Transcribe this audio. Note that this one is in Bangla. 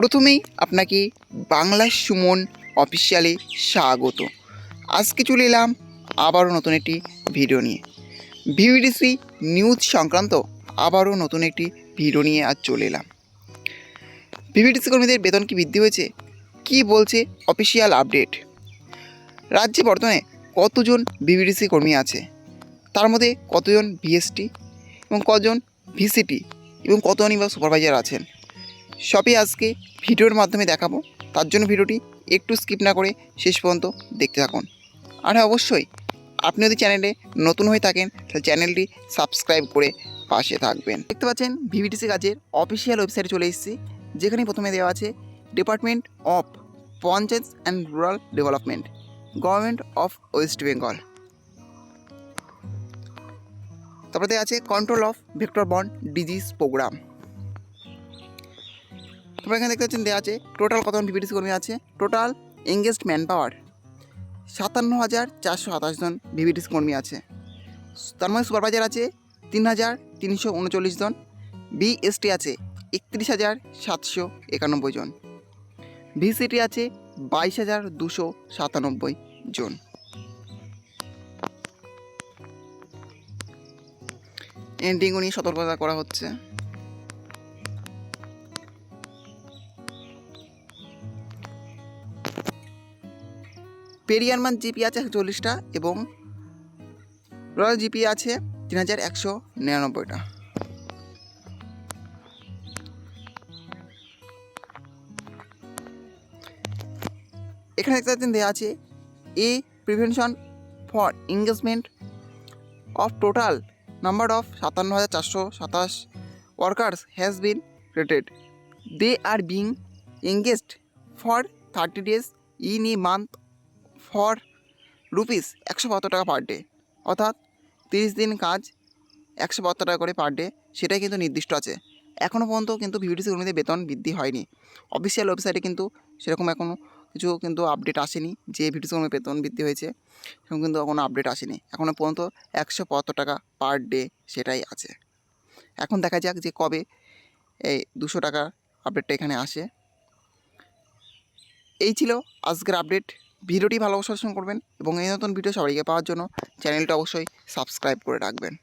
প্রথমেই আপনাকে বাংলা সুমন অফিসিয়ালে স্বাগত। আজকে চলে এলাম আবারও নতুন একটি ভিডিও নিয়ে। ভিভিডিসি নিউজ সংক্রান্ত আবারও নতুন একটি ভিডিও নিয়ে আজ চলে এলাম। ভিভিডিসি কর্মীদের বেতন কি বৃদ্ধি হয়েছে? কি বলছে অফিসিয়াল আপডেট? রাজ্যে বর্তমানে কতজন ভিভিডিসি কর্মী আছে? তার মধ্যে কতজন ভিএসটি এবং কজন ভিসিটি এবং কতজনই বা সুপারভাইজার আছেন? সবই আজকে ভিডিওর মাধ্যমে দেখাবো। তার জন্য ভিডিওটি একটু স্কিপ না করে শেষ পর্যন্ত দেখতে থাকুন। আর হ্যাঁ অবশ্যই আপনি যদি চ্যানেলে নতুন হয়ে থাকেন, তাহলে চ্যানেলটি সাবস্ক্রাইব করে পাশে থাকবেন। দেখতে পাচ্ছেন ভিভিডিসি কাজের অফিসিয়াল ওয়েবসাইটে চলে এসেছি, যেখানে প্রথমে দেওয়া আছে department of panchayat and rural development government of West Bengal তারপরে আছে কন্ট্রোল অফ ভেক্টর বন্ড ডিজিজ প্রোগ্রাম তোমরা এখানে দেখতে পাচ্ছেন দেওয়া আছে টোটাল কতজন ভিভিডিসি কর্মী আছে? টোটাল এঙ্গেজড ম্যান পাওয়ার সাতান্ন হাজার চারশো সাতাশ জন ভিভিডিসি কর্মী আছে। তার মধ্যে সুপারভাইজার আছে তিন হাজার তিনশো উনচল্লিশ জন বিএসটি আছে একত্রিশ হাজার সাতশো একানব্বই জন ভিসিটি আছে বাইশ হাজার দুশো সাতানব্বই জন। এন্ডিংও নিয়ে সতর্কতা করা হচ্ছে। পেরিয়ারমান জিপি আছে চল্লিশটা এবং রয়্যাল জিপি আছে তিন হাজার একশো নিরানব্বইটা। এখানে দেখতে পাচ্ছেন দেওয়া আছে a prevention for engagement of total number of সাতান্ন হাজার চারশো সাতাশ workers has been rated they are being engaged for thirty days in a month for rupees একশো বাহাত্তর টাকা পার ডে অর্থাৎ তিরিশ দিন কাজ একশো বাহাত্তর টাকা করে পার ডে সেটাই কিন্তু নির্দিষ্ট আছে। এখনও পর্যন্ত কিন্তু ভিভিডিসি কর্মীদের বেতন বৃদ্ধি হয়নি। অফিসিয়াল ওয়েবসাইটে কিন্তু সেরকম এখনও কিছু কিন্তু আপডেট আসেনি যে ভিডিওসি কর্মীর বেতন বৃদ্ধি হয়েছে, সেরকম কিন্তু কোনো আপডেট আসেনি। এখনও পর্যন্ত একশো বাহাত্তর টাকা পার ডে সেটাই আছে। এখন দেখা যাক যে কবে এই দুশো টাকার আপডেটটা এখানে আসে। এই ছিল আজকের আপডেট ভিডিওটি ভালোবাসার সঙ্গে করবেন এবং এই নতুন ভিডিও সবাইকে পাওয়ার জন্য চ্যানেলটা অবশ্যই সাবস্ক্রাইব করে রাখবেন।